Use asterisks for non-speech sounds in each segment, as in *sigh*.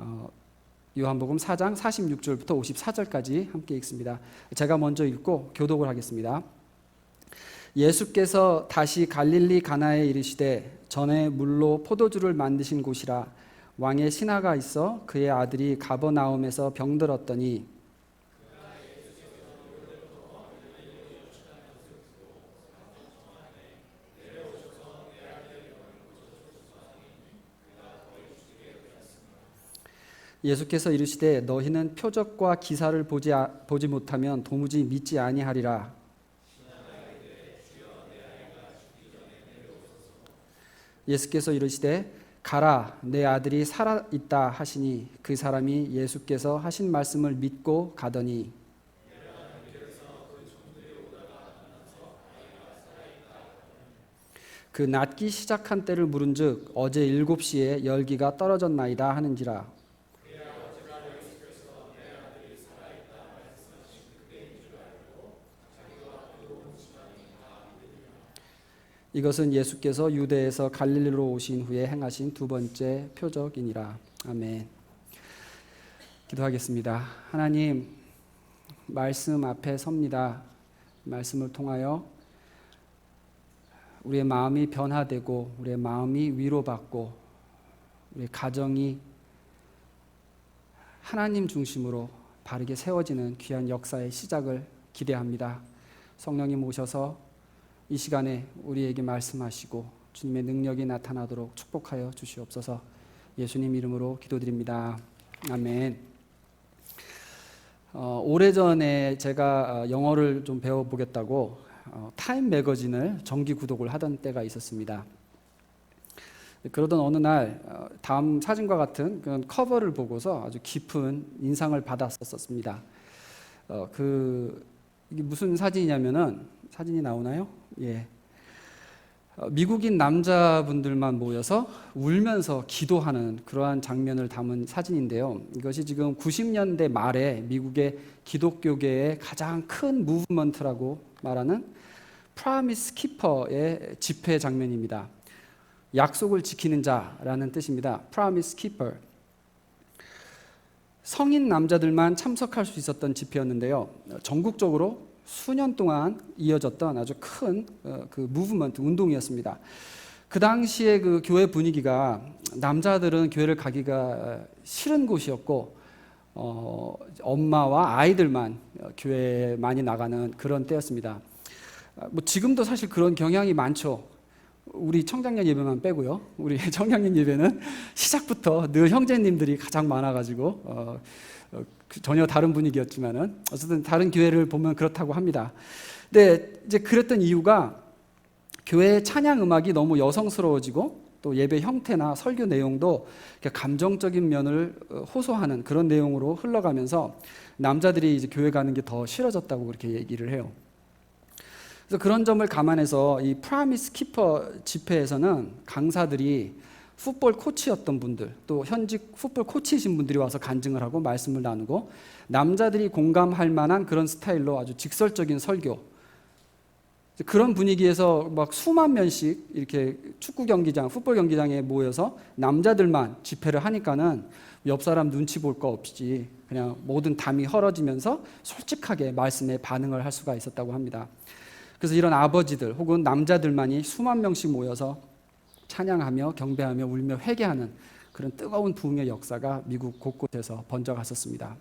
어, 요한복음 4장 46절부터 54절까지 함께 읽습니다. 제가 먼저 읽고 교독을 하겠습니다. 예수께서 다시 갈릴리 가나에 이르시되 전에 물로 포도주를 만드신 곳이라 왕의 신하가 있어 그의 아들이 가버나움에서 병들었더니 예수께서 이르시되 너희는 표적과 기사를 보지, 아- 보지 못하면 도무지 믿지 아니하리라. 예수께서 이르시되 가라 내 아들이 살아 있다 하시니 그 사람이 예수께서 하신 말씀을 믿고 가더니. 그 낫기 시작한 때를 물은즉 어제 일곱 시에 열기가 떨어졌나이다 하는지라 이것은 예수께서 유대에서 갈릴리로 오신 후에 행하신 두 번째 표적이니라. 아멘. 기도하겠습니다. 하나님, 말씀 앞에 섭니다. 말씀을 통하여 우리의 마음이 변화되고 우리의 마음이 위로받고 우리의 가정이 하나님 중심으로 바르게 세워지는 귀한 역사의 시작을 기대합니다. 성령님 오셔서 이 시간에 우리에게 말씀하시고 주님의 능력이 나타나도록 축복하여 주시옵소서. 예수님 이름으로 기도드립니다. 아멘. 어, 오래전에 제가 어, 영어를 좀 배워보겠다고 어, 타임 매거진을 정기 구독을 하던 때가 있었습니다. 그러던 어느 날 어, 다음 사진과 같은 그런 커버를 보고서 아주 깊은 인상을 받았었습니다. 어, 그 무슨 사진이냐면은 사진이 나오나요? 예. 어, 미국인 남자분들만 모여서 울면서 기도하는 그러한 장면을 담은 사진인데요. 이것이 지금 90년대 말에 미국의 기독교계의 가장 큰 무브먼트라고 말하는 프라미스 키퍼의 집회 장면입니다. 약속을 지키는 자라는 뜻입니다. 프라미스 키퍼. 성인 남자들만 참석할 수 있었던 집회였는데요. 전국적으로 수년 동안 이어졌던 아주 큰 그 무브먼트 운동이었습니다. 그 당시에 그 교회 분위기가 남자들은 교회를 가기가 싫은 곳이었고 어, 엄마와 아이들만 교회에 많이 나가는 그런 때였습니다. 뭐 지금도 사실 그런 경향이 많죠. 우리 청장년 예배만 빼고요. 우리 *laughs* 청장년 예배는 시작부터 늘 형제님들이 가장 많아가지고 어, 어, 그 전혀 다른 분위기였지만은 어쨌든 다른 교회를 보면 그렇다고 합니다. 근데 이제 그랬던 이유가 교회의 찬양 음악이 너무 여성스러워지고 또 예배 형태나 설교 내용도 감정적인 면을 어, 호소하는 그런 내용으로 흘러가면서 남자들이 이제 교회 가는 게 더 싫어졌다고 그렇게 얘기를 해요. 그래서 그런 점을 감안해서 이 프라미스 키퍼 집회에서는 강사들이 풋볼 코치였던 분들 또 현직 풋볼 코치이신 분들이 와서 간증을 하고 말씀을 나누고 남자들이 공감할 만한 그런 스타일로 아주 직설적인 설교 그런 분위기에서 막 수만 명씩 이렇게 축구 경기장, 풋볼 경기장에 모여서 남자들만 집회를 하니까는 옆 사람 눈치 볼 거 없이 그냥 모든 담이 헐어지면서 솔직하게 말씀에 반응을 할 수가 있었다고 합니다. 그래서 이런 아버지들 혹은 남자들만이 수만 명씩 모여서 찬양하며 경배하며 울며 회개하는 그런 뜨거운 부흥의 역사가 미국 곳곳에서 번져갔었습니다.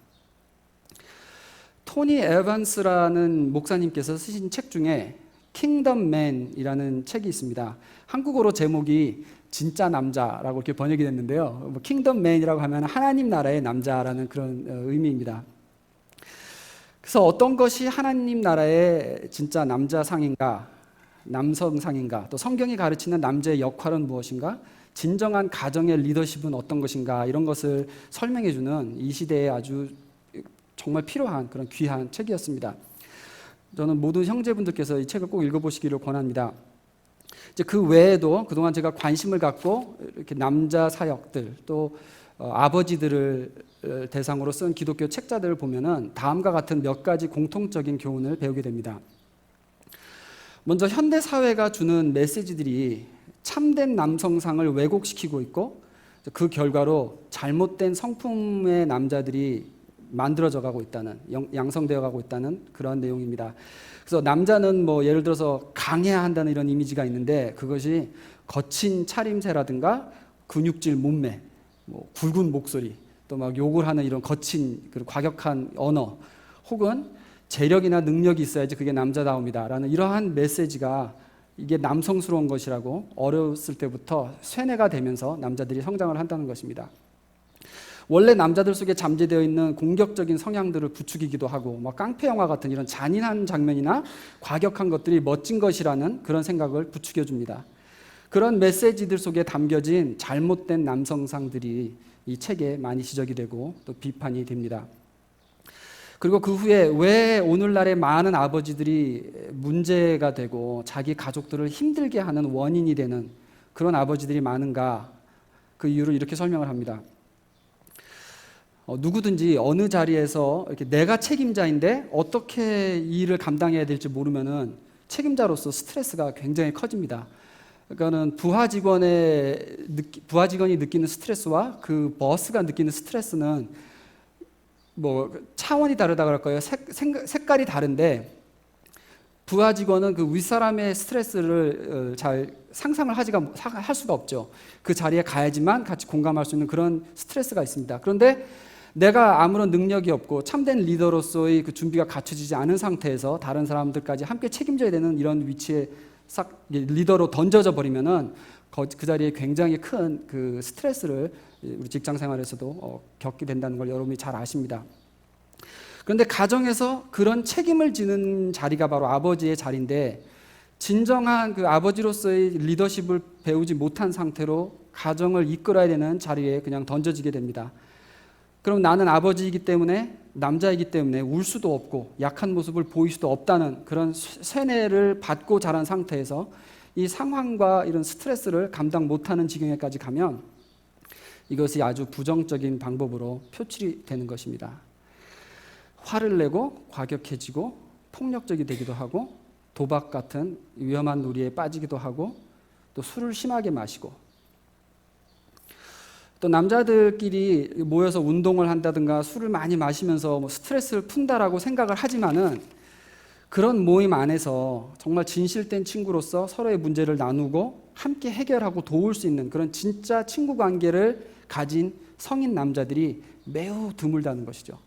토니 에반스라는 목사님께서 쓰신 책 중에 킹덤맨이라는 책이 있습니다. 한국어로 제목이 진짜 남자라고 이렇게 번역이 됐는데요. 뭐 킹덤맨이라고 하면 하나님 나라의 남자라는 그런 어, 의미입니다. 그래서 어떤 것이 하나님 나라의 진짜 남자상인가, 남성상인가, 또 성경이 가르치는 남자의 역할은 무엇인가, 진정한 가정의 리더십은 어떤 것인가, 이런 것을 설명해 주는 이 시대에 아주 정말 필요한 그런 귀한 책이었습니다. 저는 모든 형제분들께서 이 책을 꼭 읽어보시기를 권합니다. 이제 그 외에도 그동안 제가 관심을 갖고 이렇게 남자 사역들 또 어, 아버지들을 대상으로 쓴 기독교 책자들을 보면은 다음과 같은 몇 가지 공통적인 교훈을 배우게 됩니다. 먼저 현대 사회가 주는 메시지들이 참된 남성상을 왜곡시키고 있고 그 결과로 잘못된 성품의 남자들이 만들어져 가고 있다는 영- 양성되어 가고 있다는 그런 내용입니다. 그래서 남자는 뭐 예를 들어서 강해야 한다는 이런 이미지가 있는데 그것이 거친 차림새라든가 근육질 몸매, 뭐 굵은 목소리, 또 막 욕을 하는 이런 거친 그 과격한 언어, 혹은 재력이나 능력이 있어야지 그게 남자다움이다라는 이러한 메시지가 이게 남성스러운 것이라고 어렸을 때부터 쇠뇌가 되면서 남자들이 성장을 한다는 것입니다. 원래 남자들 속에 잠재되어 있는 공격적인 성향들을 부추기기도 하고 막 깡패 영화 같은 이런 잔인한 장면이나 과격한 것들이 멋진 것이라는 그런 생각을 부추겨 줍니다. 그런 메시지들 속에 담겨진 잘못된 남성상들이 이 책에 많이 지적이 되고 또 비판이 됩니다. 그리고 그 후에 왜 오늘날의 많은 아버지들이 문제가 되고 자기 가족들을 힘들게 하는 원인이 되는 그런 아버지들이 많은가 그 이유를 이렇게 설명을 합니다. 어, 누구든지 어느 자리에서 이렇게 내가 책임자인데 어떻게 이 일을 감당해야 될지 모르면은 책임자로서 스트레스가 굉장히 커집니다. 그러니까는 부하 직원의 부하 직원이 느끼는 스트레스와 그 버스가 느끼는 스트레스는 뭐 차원이 다르다 그럴까요? 색, 색, 색깔이 다른데 부하 직원은 그 윗사람의 스트레스를 어, 잘 상상을 하지가 할 수가 없죠. 그 자리에 가야지만 같이 공감할 수 있는 그런 스트레스가 있습니다. 그런데 내가 아무런 능력이 없고 참된 리더로서의 그 준비가 갖춰지지 않은 상태에서 다른 사람들까지 함께 책임져야 되는 이런 위치에 싹 리더로 던져져 버리면은 그 자리에 굉장히 큰 그 스트레스를 우리 직장 생활에서도 어, 겪게 된다는 걸 여러분이 잘 아십니다. 그런데 가정에서 그런 책임을 지는 자리가 바로 아버지의 자리인데 진정한 그 아버지로서의 리더십을 배우지 못한 상태로 가정을 이끌어야 되는 자리에 그냥 던져지게 됩니다. 그럼 나는 아버지이기 때문에 남자이기 때문에 울 수도 없고 약한 모습을 보일 수도 없다는 그런 세뇌를 받고 자란 상태에서 이 상황과 이런 스트레스를 감당 못하는 지경에까지 가면 이것이 아주 부정적인 방법으로 표출이 되는 것입니다. 화를 내고 과격해지고 폭력적이 되기도 하고 도박 같은 위험한 놀이에 빠지기도 하고 또 술을 심하게 마시고 또 남자들끼리 모여서 운동을 한다든가 술을 많이 마시면서 뭐 스트레스를 푼다라고 생각을 하지만은 그런 모임 안에서 정말 진실된 친구로서 서로의 문제를 나누고 함께 해결하고 도울 수 있는 그런 진짜 친구 관계를 가진 성인 남자들이 매우 드물다는 것이죠.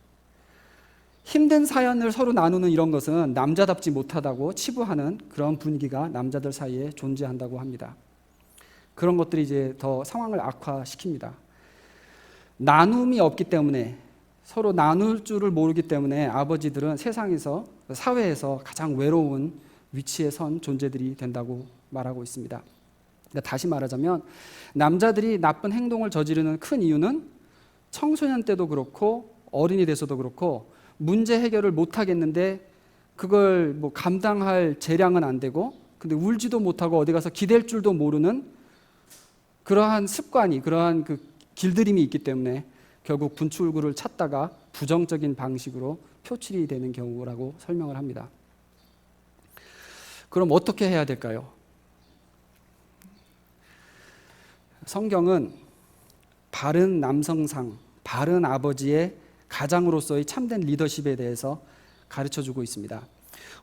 힘든 사연을 서로 나누는 이런 것은 남자답지 못하다고 치부하는 그런 분위기가 남자들 사이에 존재한다고 합니다. 그런 것들이 이제 더 상황을 악화시킵니다. 나눔이 없기 때문에 서로 나눌 줄을 모르기 때문에 아버지들은 세상에서 사회에서 가장 외로운 위치에 선 존재들이 된다고 말하고 있습니다. 그러니까 다시 말하자면 남자들이 나쁜 행동을 저지르는 큰 이유는 청소년 때도 그렇고 어린이 돼서도 그렇고 문제 해결을 못 하겠는데 그걸 뭐 감당할 재량은 안 되고 근데 울지도 못하고 어디 가서 기댈 줄도 모르는 그러한 습관이 그러한 그 길들임이 있기 때문에 결국 분출구를 찾다가 부정적인 방식으로 표출이 되는 경우라고 설명을 합니다. 그럼 어떻게 해야 될까요? 성경은 바른 남성상, 바른 아버지의 가장으로서의 참된 리더십에 대해서 가르쳐 주고 있습니다.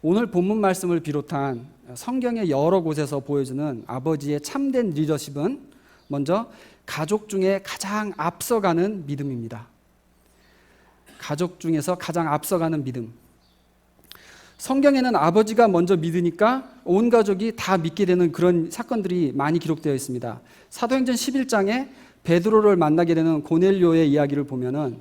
오늘 본문 말씀을 비롯한 성경의 여러 곳에서 보여주는 아버지의 참된 리더십은 먼저 가족 중에 가장 앞서가는 믿음입니다. 가족 중에서 가장 앞서가는 믿음. 성경에는 아버지가 먼저 믿으니까 온 가족이 다 믿게 되는 그런 사건들이 많이 기록되어 있습니다. 사도행전 11장에 베드로를 만나게 되는 고넬료의 이야기를 보면은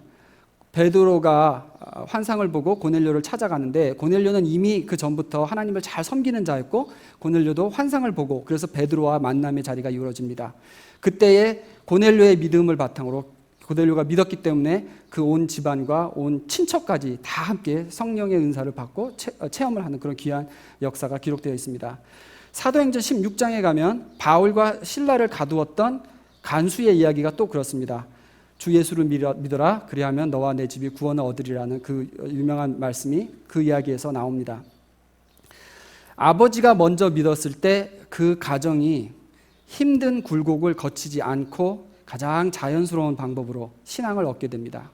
베드로가 환상을 보고 고넬료를 찾아가는데 고넬료는 이미 그 전부터 하나님을 잘 섬기는 자였고 고넬료도 환상을 보고 그래서 베드로와 만남의 자리가 이루어집니다. 그때에 고넬료의 믿음을 바탕으로 고넬료가 믿었기 때문에 그 온 집안과 온 친척까지 다 함께 성령의 은사를 받고 체험을 하는 그런 귀한 역사가 기록되어 있습니다. 사도행전 16장에 가면 바울과 신라를 가두었던 간수의 이야기가 또 그렇습니다. 주 예수를 믿어라 그리하면 너와 내 집이 구원을 얻으리라는 그 유명한 말씀이 그 이야기에서 나옵니다. 아버지가 먼저 믿었을 때 그 가정이 힘든 굴곡을 거치지 않고 가장 자연스러운 방법으로 신앙을 얻게 됩니다.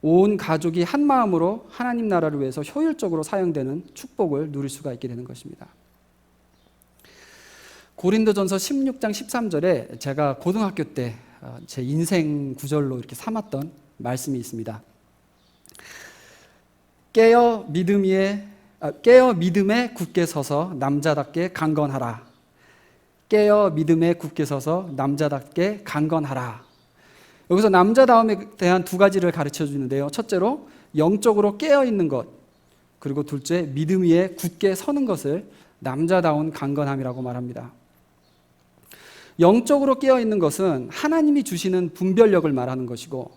온 가족이 한 마음으로 하나님 나라를 위해서 효율적으로 사용되는 축복을 누릴 수가 있게 되는 것입니다. 고린도전서 16장 13절에 제가 고등학교 때 제 인생 구절로 이렇게 삼았던 말씀이 있습니다. 깨어 믿음 위에 아, 깨어 믿음에 굳게 서서 남자답게 강건하라. 깨어 믿음에 굳게 서서 남자답게 강건하라. 여기서 남자다움에 대한 두 가지를 가르쳐 주는데요. 첫째로 영적으로 깨어 있는 것, 그리고 둘째 믿음 위에 굳게 서는 것을 남자다운 강건함이라고 말합니다. 영적으로 깨어 있는 것은 하나님이 주시는 분별력을 말하는 것이고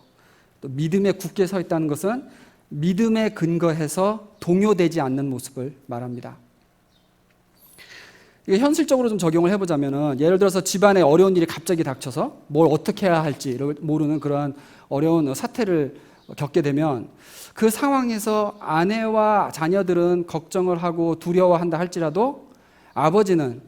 또 믿음에 굳게 서 있다는 것은 믿음에 근거해서 동요되지 않는 모습을 말합니다. 이게 현실적으로 좀 적용을 해보자면은 예를 들어서 집안에 어려운 일이 갑자기 닥쳐서 뭘 어떻게 해야 할지 모르는 그러한 어려운 사태를 겪게 되면 그 상황에서 아내와 자녀들은 걱정을 하고 두려워한다 할지라도 아버지는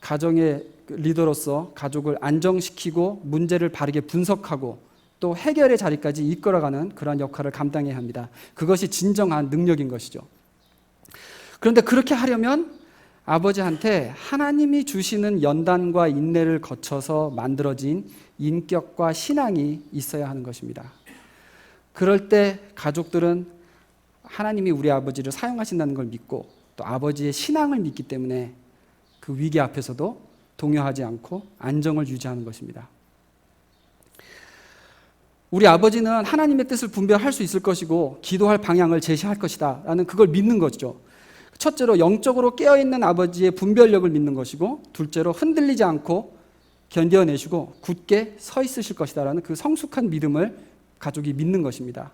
가정의 리더로서 가족을 안정시키고 문제를 바르게 분석하고 또 해결의 자리까지 이끌어가는 그러한 역할을 감당해야 합니다. 그것이 진정한 능력인 것이죠. 그런데 그렇게 하려면 아버지한테 하나님이 주시는 연단과 인내를 거쳐서 만들어진 인격과 신앙이 있어야 하는 것입니다. 그럴 때 가족들은 하나님이 우리 아버지를 사용하신다는 걸 믿고 또 아버지의 신앙을 믿기 때문에 그 위기 앞에서도 동요하지 않고 안정을 유지하는 것입니다. 우리 아버지는 하나님의 뜻을 분별할 수 있을 것이고 기도할 방향을 제시할 것이다 라는 그걸 믿는 거죠. 첫째로 영적으로 깨어있는 아버지의 분별력을 믿는 것이고 둘째로 흔들리지 않고 견뎌내시고 굳게 서 있으실 것이다라는 그 성숙한 믿음을 가족이 믿는 것입니다.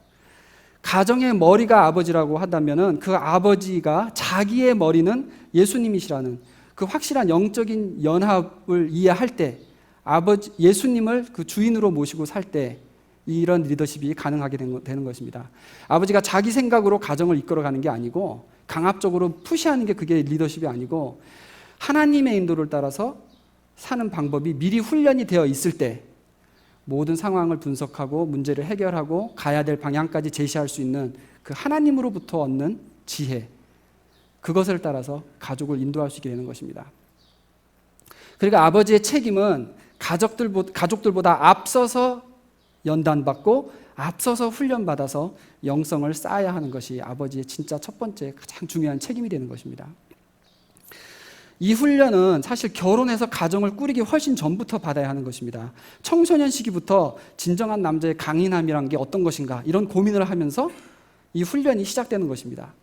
가정의 머리가 아버지라고 한다면은 그 아버지가 자기의 머리는 예수님이시라는 그 확실한 영적인 연합을 이해할 때 아버지 예수님을 그 주인으로 모시고 살 때 이런 리더십이 가능하게 되는 것입니다. 아버지가 자기 생각으로 가정을 이끌어가는 게 아니고 강압적으로 푸시하는 게 그게 리더십이 아니고 하나님의 인도를 따라서 사는 방법이 미리 훈련이 되어 있을 때 모든 상황을 분석하고 문제를 해결하고 가야 될 방향까지 제시할 수 있는 그 하나님으로부터 얻는 지혜 그것을 따라서 가족을 인도할 수 있게 되는 것입니다. 그러니까 아버지의 책임은 가족들보다 앞서서 연단받고 앞서서 훈련받아서 영성을 쌓아야 하는 것이 아버지의 진짜 첫 번째 가장 중요한 책임이 되는 것입니다. 이 훈련은 사실 결혼해서 가정을 꾸리기 훨씬 전부터 받아야 하는 것입니다. 청소년 시기부터 진정한 남자의 강인함이란 게 어떤 것인가 이런 고민을 하면서 이 훈련이 시작되는 것입니다.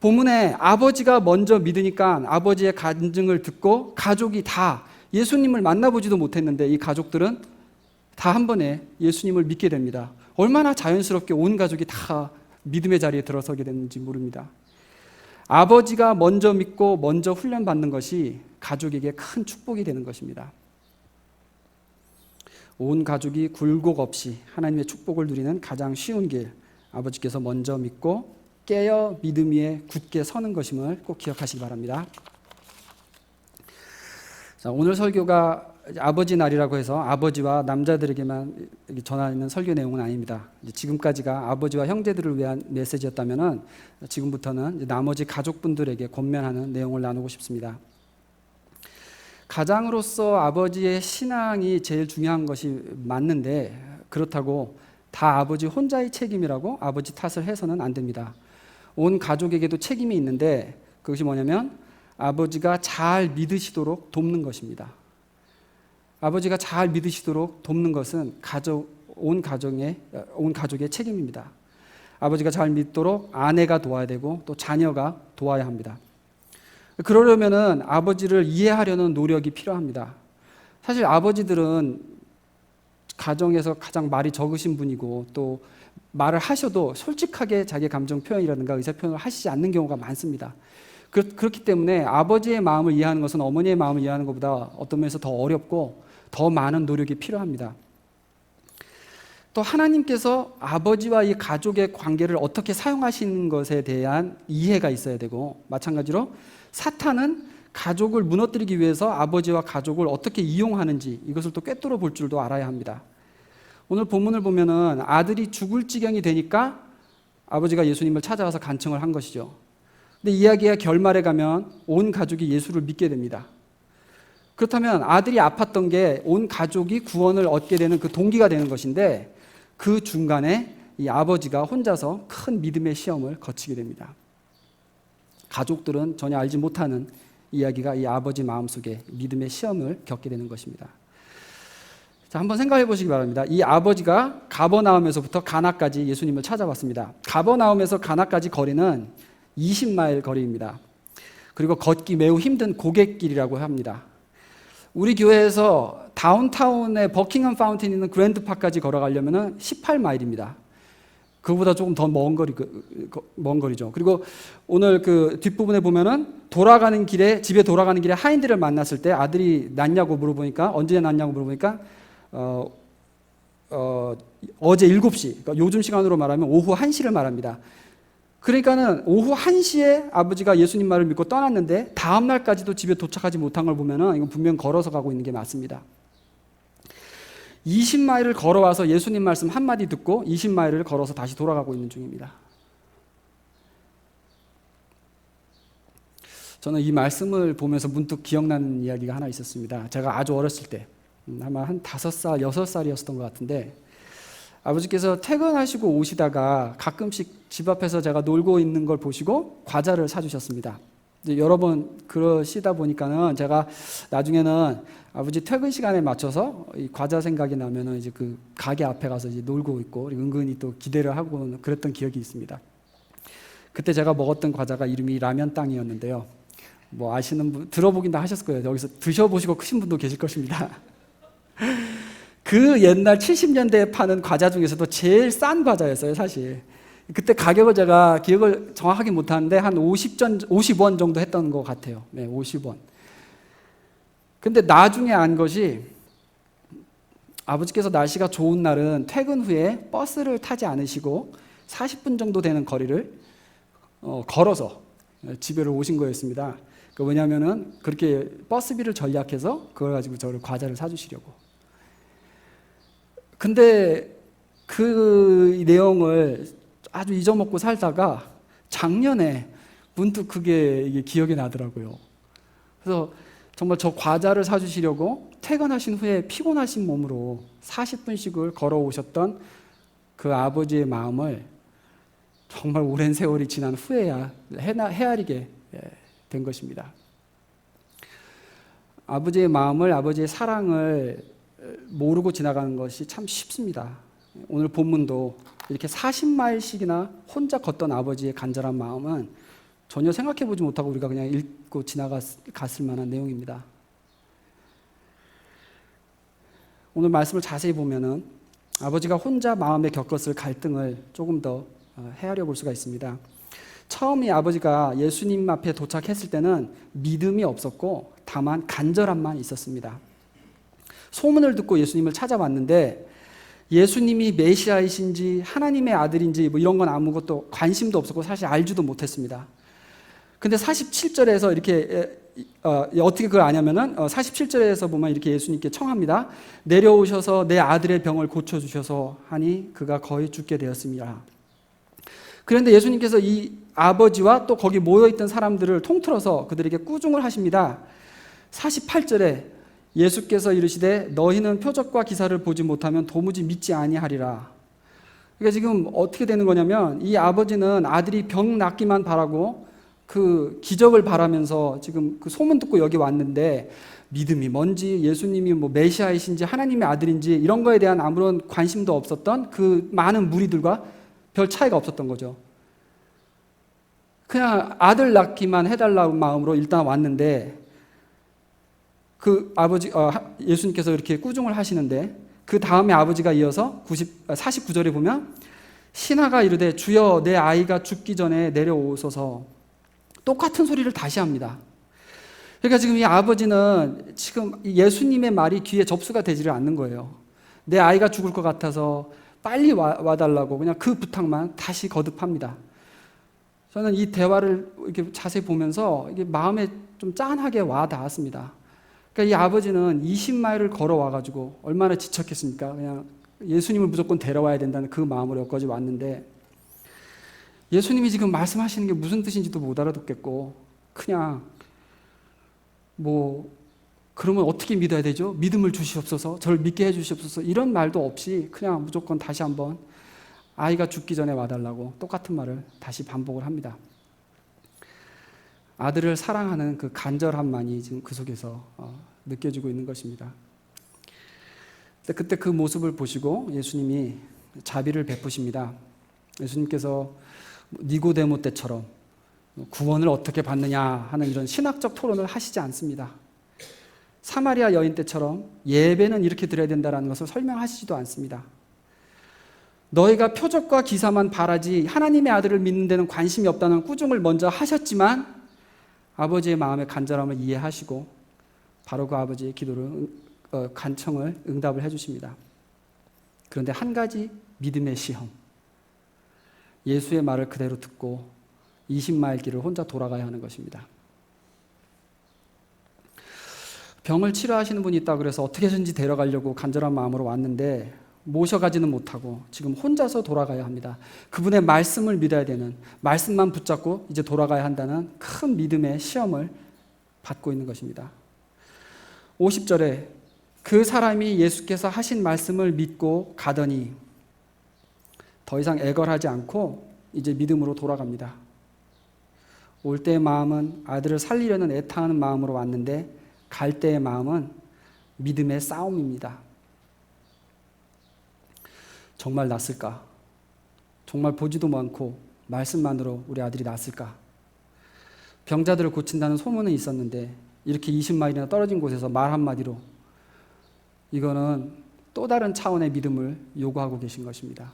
본문에 아버지가 먼저 믿으니까 아버지의 간증을 듣고 가족이 다 예수님을 만나보지도 못했는데 이 가족들은 다 한 번에 예수님을 믿게 됩니다. 얼마나 자연스럽게 온 가족이 다 믿음의 자리에 들어서게 됐는지 모릅니다. 아버지가 먼저 믿고 먼저 훈련받는 것이 가족에게 큰 축복이 되는 것입니다. 온 가족이 굴곡 없이 하나님의 축복을 누리는 가장 쉬운 길, 아버지께서 먼저 믿고 깨어 믿음 위에 굳게 서는 것임을 꼭 기억하시기 바랍니다. 자, 오늘 설교가 아버지 날이라고 해서 아버지와 남자들에게만 전하는 설교 내용은 아닙니다. 지금까지가 아버지와 형제들을 위한 메시지였다면 지금부터는 나머지 가족분들에게 권면하는 내용을 나누고 싶습니다. 가장으로서 아버지의 신앙이 제일 중요한 것이 맞는데 그렇다고 다 아버지 혼자의 책임이라고 아버지 탓을 해서는 안 됩니다. 온 가족에게도 책임이 있는데 그것이 뭐냐면 아버지가 잘 믿으시도록 돕는 것입니다. 아버지가 잘 믿으시도록 돕는 것은 가족 온 가정의 온 가족의 책임입니다. 아버지가 잘 믿도록 아내가 도와야 되고 또 자녀가 도와야 합니다. 그러려면은 아버지를 이해하려는 노력이 필요합니다. 사실 아버지들은 가정에서 가장 말이 적으신 분이고 또 말을 하셔도 솔직하게 자기 감정 표현이라든가 의사 표현을 하시지 않는 경우가 많습니다. 그, 렇 기 때문에 아버지의 마음을 이해하는 것은 어머니의 마음을 이해하는 것보다 어떤 면에서 더 어렵고 더 많은 노력이 필요합니다. 또 하나님께서 아버지와 이 가족의 관계를 어떻게 사용하시는 것에 대한 이해가 있어야 되고 마찬가지로 사탄은 가족을 무너뜨리기 위해서 아버지와 가족을 어떻게 이용하는지 이것을 또 꿰뚫어 볼 줄도 알아야 합니다. 오늘 본문을 보면은 아들이 죽을 지경이 되니까 아버지가 예수님을 찾아와서 간청을 한 것이죠. 근데 이야기의 결말에 가면 온 가족이 예수를 믿게 됩니다. 그렇다면 아들이 아팠던 게 온 가족이 구원을 얻게 되는 그 동기가 되는 것인데 그 중간에 이 아버지가 혼자서 큰 믿음의 시험을 거치게 됩니다. 가족들은 전혀 알지 못하는 이야기가 이 아버지 마음속에 믿음의 시험을 겪게 되는 것입니다. 자, 한번 생각해 보시기 바랍니다. 이 아버지가 가버나움에서부터 가나까지 예수님을 찾아왔습니다. 가버나움에서 가나까지 거리는 20마일 거리입니다. 그리고 걷기 매우 힘든 고갯길이라고 합니다. 우리 교회에서 다운타운의 버킹엄 파운틴 있는 그랜드파크까지 걸어가려면 18마일입니다. 그보다 조금 더 먼 거리 그, 먼 거리죠. 그리고 오늘 그 뒷부분에 보면은 돌아가는 길에 집에 돌아가는 길에 하인들을 만났을 때 아들이 낳냐고 물어보니까 언제 낳냐고 물어보니까 어, 어, 어제 7시, 그러니까 요즘 시간으로 말하면 오후 1시를 말합니다. 그러니까는 오후 1시에 아버지가 예수님 말을 믿고 떠났는데 다음 날까지도 집에 도착하지 못한 걸 보면은 이건 분명 걸어서 가고 있는 게 맞습니다. 20마일을 걸어와서 예수님 말씀 한마디 듣고 20마일을 걸어서 다시 돌아가고 있는 중입니다. 저는 이 말씀을 보면서 문득 기억나는 이야기가 하나 있었습니다. 제가 아주 어렸을 때, 음, 아마 한 다섯 살, 여섯 살이었던 것 같은데, 아버지께서 퇴근하시고 오시다가 가끔씩 집 앞에서 제가 놀고 있는 걸 보시고 과자를 사주셨습니다. 여러 번 그러시다 보니까는 제가 나중에는 아버지 퇴근 시간에 맞춰서 이 과자 생각이 나면은 이제 그 가게 앞에 가서 이제 놀고 있고 은근히 또 기대를 하고 그랬던 기억이 있습니다. 그때 제가 먹었던 과자가 이름이 라면 땅이었는데요. 뭐 아시는 분 들어보긴 다 하셨을 거예요. 여기서 드셔보시고 크신 분도 계실 것입니다. *laughs* 그 옛날 70년대에 파는 과자 중에서도 제일 싼 과자였어요, 사실. 그때 가격을 제가 기억을 정확하게 못하는데 한 50전, 50원 정도 했던 것 같아요. 네, 50원. 근데 나중에 안 것이 아버지께서 날씨가 좋은 날은 퇴근 후에 버스를 타지 않으시고 40분 정도 되는 거리를 어, 걸어서 집에를 오신 거였습니다. 그 왜냐하면은 그렇게 버스비를 전략해서 그걸 가지고 저를 과자를 사주시려고. 근데 그 내용을 아주 잊어먹고 살다가 작년에 문득 그게 기억이 나더라고요. 그래서 정말 저 과자를 사주시려고 퇴근하신 후에 피곤하신 몸으로 40분씩을 걸어오셨던 그 아버지의 마음을 정말 오랜 세월이 지난 후에야 헤아리게 된 것입니다. 아버지의 마음을, 아버지의 사랑을 모르고 지나가는 것이 참 쉽습니다. 오늘 본문도 이렇게 40마일씩이나 혼자 걷던 아버지의 간절한 마음은 전혀 생각해 보지 못하고 우리가 그냥 읽고 지나갔을 만한 내용입니다. 오늘 말씀을 자세히 보면은 아버지가 혼자 마음에 겪었을 갈등을 조금 더 어, 헤아려 볼 수가 있습니다. 처음에 아버지가 예수님 앞에 도착했을 때는 믿음이 없었고 다만 간절함만 있었습니다. 소문을 듣고 예수님을 찾아왔는데 예수님이 메시아이신지 하나님의 아들인지 뭐 이런 건 아무것도 관심도 없었고 사실 알지도 못했습니다. 근데 47절에서 이렇게 어, 떻게 그걸 아냐면은 47절에서 어, 보면 이렇게 예수님께 청합니다. 내려오셔서 내 아들의 병을 고쳐 주셔서 하니 그가 거의 죽게 되었습니다. 그런데 예수님께서 이 아버지와 또 거기 모여 있던 사람들을 통틀어서 그들에게 꾸중을 하십니다. 48절에 예수께서 이르시되 너희는 표적과 기사를 보지 못하면 도무지 믿지 아니하리라. 그러니까 지금 어떻게 되는 거냐면 이 아버지는 아들이 병 낫기만 바라고 그 기적을 바라면서 지금 그 소문 듣고 여기 왔는데 믿음이 뭔지 예수님이 뭐 메시아이신지 하나님의 아들인지 이런 거에 대한 아무런 관심도 없었던 그 많은 무리들과 별 차이가 없었던 거죠. 그냥 아들 낳기만 해달라는 마음으로 일단 왔는데 그 아버지 어, 예수님께서 이렇게 꾸중을 하시는데 그 다음에 아버지가 이어서 90, 49절에 아, 보면 신하가 이르되 주여 내 아이가 죽기 전에 내려오소서 똑같은 소리를 다시 합니다. 그러니까 지금 이 아버지는 지금 예수님의 말이 귀에 접수가 되지를 않는 거예요. 내 아이가 죽을 것 같아서 빨리 와, 와달라고 그냥 그 부탁만 다시 거듭합니다. 저는 이 대화를 이렇게 자세히 보면서 이게 마음에 좀 짠하게 와 닿았습니다. 그러니까 이 아버지는 20마일을 걸어와 가지고 얼마나 지쳤겠습니까? 그냥 예수님을 무조건 데려와야 된다는 그 마음으로 여기까지 왔는데 예수님이 지금 말씀하시는 게 무슨 뜻인지도 못 알아듣겠고 그냥 뭐 그러면 어떻게 믿어야 되죠? 믿음을 주시옵소서, 저를 믿게 해 주시옵소서 이런 말도 없이 그냥 무조건 다시 한번 아이가 죽기 전에 와달라고 똑같은 말을 다시 반복을 합니다. 아들을 사랑하는 그 간절함만이 지금 그 속에서 어, 느껴지고 있는 것입니다. 그때 그 모습을 보시고 예수님이 자비를 베푸십니다. 예수님께서 니고데모 때처럼 구원을 어떻게 받느냐 하는 이런 신학적 토론을 하시지 않습니다. 사마리아 여인 때처럼 예배는 이렇게 드려야 된다는 것을 설명하시지도 않습니다. 너희가 표적과 기사만 바라지 하나님의 아들을 믿는 데는 관심이 없다는 꾸중을 먼저 하셨지만 아버지의 마음의 간절함을 이해하시고 바로 그 아버지의 기도를 어, 간청을 응답을 해주십니다. 그런데 한 가지 믿음의 시험. 예수의 말을 그대로 듣고 20마일 길을 혼자 돌아가야 하는 것입니다. 병을 치료하시는 분이 있다 그래서 어떻게든지 데려가려고 간절한 마음으로 왔는데 모셔가지는 못하고 지금 혼자서 돌아가야 합니다. 그분의 말씀을 믿어야 되는 말씀만 붙잡고 이제 돌아가야 한다는 큰 믿음의 시험을 받고 있는 것입니다. 50절에 그 사람이 예수께서 하신 말씀을 믿고 가더니 더 이상 애걸하지 않고 이제 믿음으로 돌아갑니다. 올 때의 마음은 아들을 살리려는 애타하는 마음으로 왔는데 갈 때의 마음은 믿음의 싸움입니다. 정말 낫을까? 정말 보지도 않고 말씀만으로 우리 아들이 낫을까? 병자들을 고친다는 소문은 있었는데 이렇게 20마일이나 떨어진 곳에서 말 한마디로 이거는 또 다른 차원의 믿음을 요구하고 계신 것입니다.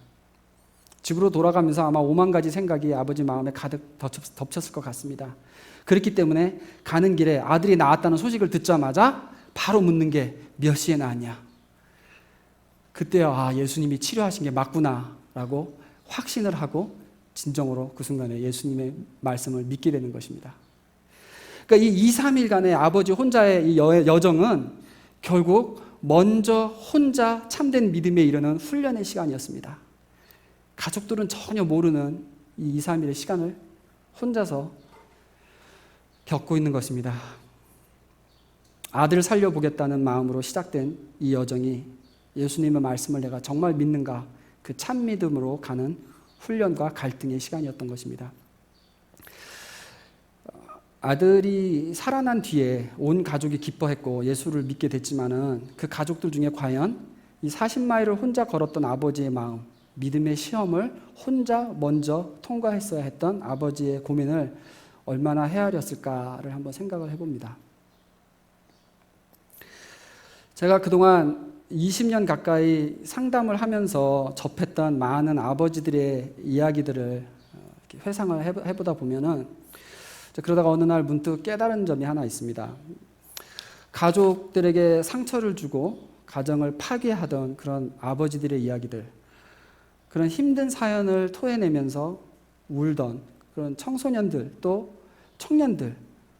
집으로 돌아가면서 아마 오만 가지 생각이 아버지 마음에 가득 덮쳤을 것 같습니다. 그렇기 때문에 가는 길에 아들이 나았다는 소식을 듣자마자 바로 묻는 게 몇 시에 나왔냐? 그때 아 예수님이 치료하신 게 맞구나라고 확신을 하고 진정으로 그 순간에 예수님의 말씀을 믿게 되는 것입니다. 그러니까 이 2, 3일간의 아버지 혼자의 이 여 정은 결국 먼저 혼자 참된 믿음에 이르는 훈련의 시간이었습니다. 가족들은 전혀 모르는 이 2, 3일의 시간을 혼자서 겪고 있는 것입니다. 아들을 살려보겠다는 마음으로 시작된 이 여정이 예수님의 말씀을 내가 정말 믿는가 그 참 믿음으로 가는 훈련과 갈등의 시간이었던 것입니다. 아들이 살아난 뒤에 온 가족이 기뻐했고 예수를 믿게 됐지만은 그 가족들 중에 과연 이 40마일을 혼자 걸었던 아버지의 마음, 믿음의 시험을 혼자 먼저 통과했어야 했던 아버지의 고민을 얼마나 헤아렸을까를 한번 생각을 해봅니다. 제가 그동안 20년 가까이 상담을 하면서 접했던 많은 아버지들의 이야기들을 회상을 해보다 보면은 그러다가 어느 날 문득 깨달은 점이 하나 있습니다. 가족들에게 상처를 주고 가정을 파괴하던 그런 아버지들의 이야기들, 그런 힘든 사연을 토해내면서 울던 그런 청소년들 또 청년들,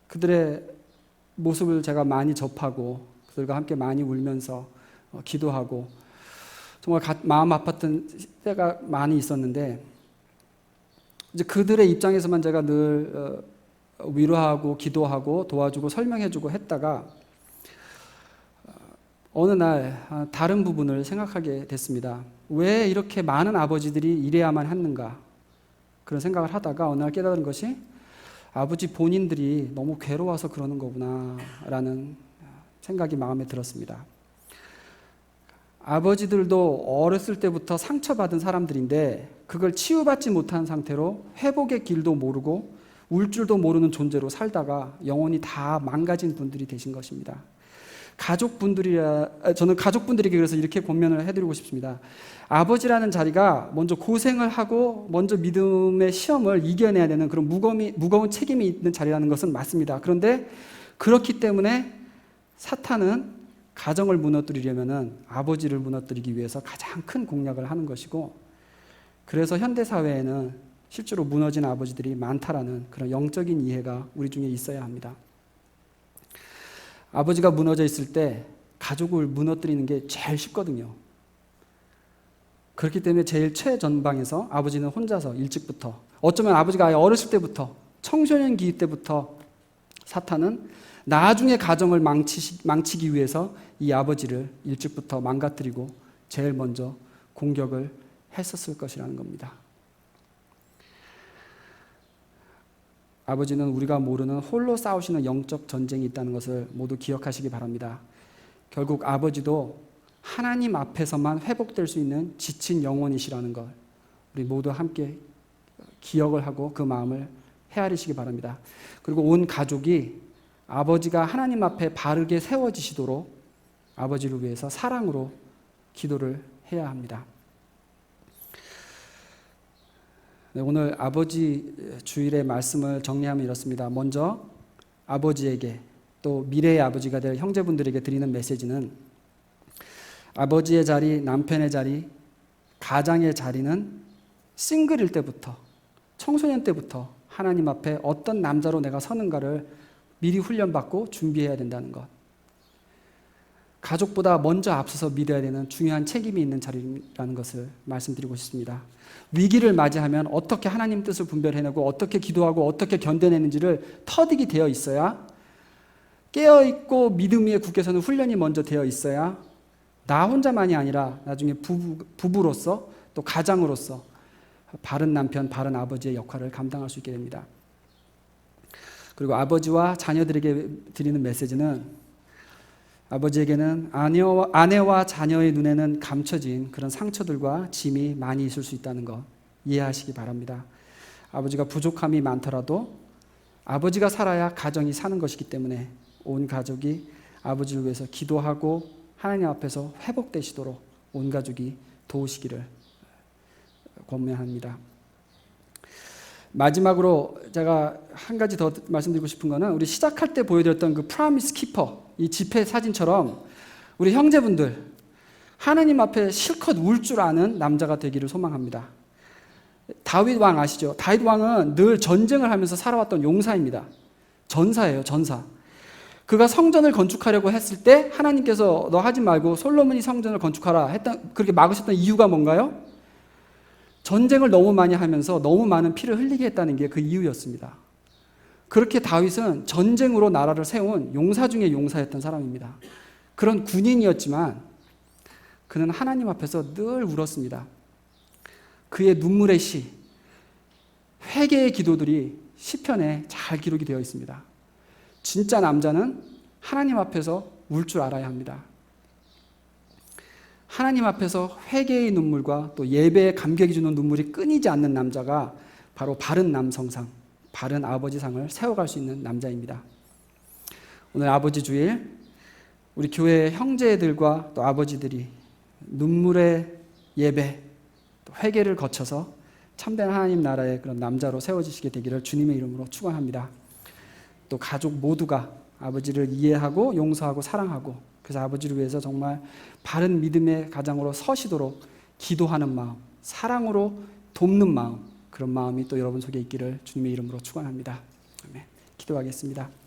그들의 모습을 제가 많이 접하고 그들과 함께 많이 울면서 어, 기도하고 정말 마음 아팠던 때가 많이 있었는데 이제 그들의 입장에서만 제가 늘 어, 위로하고 기도하고 도와주고 설명해주고 했다가 어, 어느 날 아, 다른 부분을 생각하게 됐습니다. 왜 이렇게 많은 아버지들이 이래야만 했는가 그런 생각을 하다가 어느 날 깨달은 것이 아버지 본인들이 너무 괴로워서 그러는 거구나 라는 생각이 마음에 들었습니다. 아버지들도 어렸을 때부터 상처받은 사람들인데 그걸 치유받지 못한 상태로 회복의 길도 모르고 울 줄도 모르는 존재로 살다가 영혼이 다 망가진 분들이 되신 것입니다. 가족분들이야 저는 가족분들에게 그래서 이렇게 권면을 해드리고 싶습니다. 아버지라는 자리가 먼저 고생을 하고 먼저 믿음의 시험을 이겨내야 되는 그런 무거움이, 무거운 책임이 있는 자리라는 것은 맞습니다. 그런데 그렇기 때문에 사탄은 가정을 무너뜨리려면 아버지를 무너뜨리기 위해서 가장 큰 공략을 하는 것이고 그래서 현대 사회에는 실제로 무너진 아버지들이 많다라는 그런 영적인 이해가 우리 중에 있어야 합니다. 아버지가 무너져 있을 때 가족을 무너뜨리는 게 제일 쉽거든요. 그렇기 때문에 제일 최전방에서 아버지는 혼자서 일찍부터 어쩌면 아버지가 아예 어렸을 때부터 청소년 기일 때부터 사탄은 나중에 가정을 망치시, 망치기 위해서 이 아버지를 일찍부터 망가뜨리고 제일 먼저 공격을 했었을 것이라는 겁니다. 아버지는 우리가 모르는 홀로 싸우시는 영적 전쟁이 있다는 것을 모두 기억하시기 바랍니다. 결국 아버지도 하나님 앞에서만 회복될 수 있는 지친 영혼이시라는 걸 우리 모두 함께 기억을 하고 그 마음을 헤아리시기 바랍니다. 그리고 온 가족이 아버지가 하나님 앞에 바르게 세워지시도록 아버지를 위해서 사랑으로 기도를 해야 합니다. 네, 오늘 아버지 주일의 말씀을 정리하면 이렇습니다. 먼저 아버지에게 또 미래의 아버지가 될 형제분들에게 드리는 메시지는 아버지의 자리, 남편의 자리, 가장의 자리는 싱글일 때부터 청소년 때부터 하나님 앞에 어떤 남자로 내가 서는가를 미리 훈련받고 준비해야 된다는 것. 가족보다 먼저 앞서서 믿어야 되는 중요한 책임이 있는 자리라는 것을 말씀드리고 싶습니다. 위기를 맞이하면 어떻게 하나님 뜻을 분별해내고 어떻게 기도하고 어떻게 견뎌내는지를 터득이 되어 있어야 깨어있고 믿음 위에 굳게 서는 훈련이 먼저 되어 있어야 나 혼자만이 아니라 나중에 부부, 부부로서 또 가장으로서 바른 남편, 바른 아버지의 역할을 감당할 수 있게 됩니다. 그리고 아버지와 자녀들에게 드리는 메시지는 아버지에게는 아내와, 아내와 자녀의 눈에는 감춰진 그런 상처들과 짐이 많이 있을 수 있다는 것 이해하시기 바랍니다. 아버지가 부족함이 많더라도 아버지가 살아야 가정이 사는 것이기 때문에 온 가족이 아버지를 위해서 기도하고 하나님 앞에서 회복되시도록 온 가족이 도우시기를 권면합니다. 마지막으로 제가 한 가지 더 말씀드리고 싶은 거는 우리 시작할 때 보여드렸던 그 프라미스 키퍼 이 집회 사진처럼 우리 형제분들 하나님 앞에 실컷 울 줄 아는 남자가 되기를 소망합니다. 다윗 왕 아시죠? 다윗 왕은 늘 전쟁을 하면서 살아왔던 용사입니다. 전사예요, 전사. 그가 성전을 건축하려고 했을 때 하나님께서 너 하지 말고 솔로몬이 성전을 건축하라 했던 그렇게 막으셨던 이유가 뭔가요? 전쟁을 너무 많이 하면서 너무 많은 피를 흘리게 했다는 게 그 이유였습니다. 그렇게 다윗은 전쟁으로 나라를 세운 용사 중의 용사였던 사람입니다. 그런 군인이었지만 그는 하나님 앞에서 늘 울었습니다. 그의 눈물의 시, 회개의 기도들이 시편에 잘 기록이 되어 있습니다. 진짜 남자는 하나님 앞에서 울 줄 알아야 합니다. 하나님 앞에서 회개의 눈물과 또 예배에 감격이 주는 눈물이 끊이지 않는 남자가 바로 바른 남성상, 바른 아버지상을 세워갈 수 있는 남자입니다. 오늘 아버지 주일 우리 교회 형제들과 또 아버지들이 눈물의 예배, 또 회개를 거쳐서 참된 하나님 나라의 그런 남자로 세워지시게 되기를 주님의 이름으로 축원합니다. 또 가족 모두가 아버지를 이해하고 용서하고 사랑하고 그래서 아버지를 위해서 정말 바른 믿음의 가장으로 서시도록 기도하는 마음, 사랑으로 돕는 마음, 그런 마음이 또 여러분 속에 있기를 주님의 이름으로 축원합니다. 아멘. 기도하겠습니다.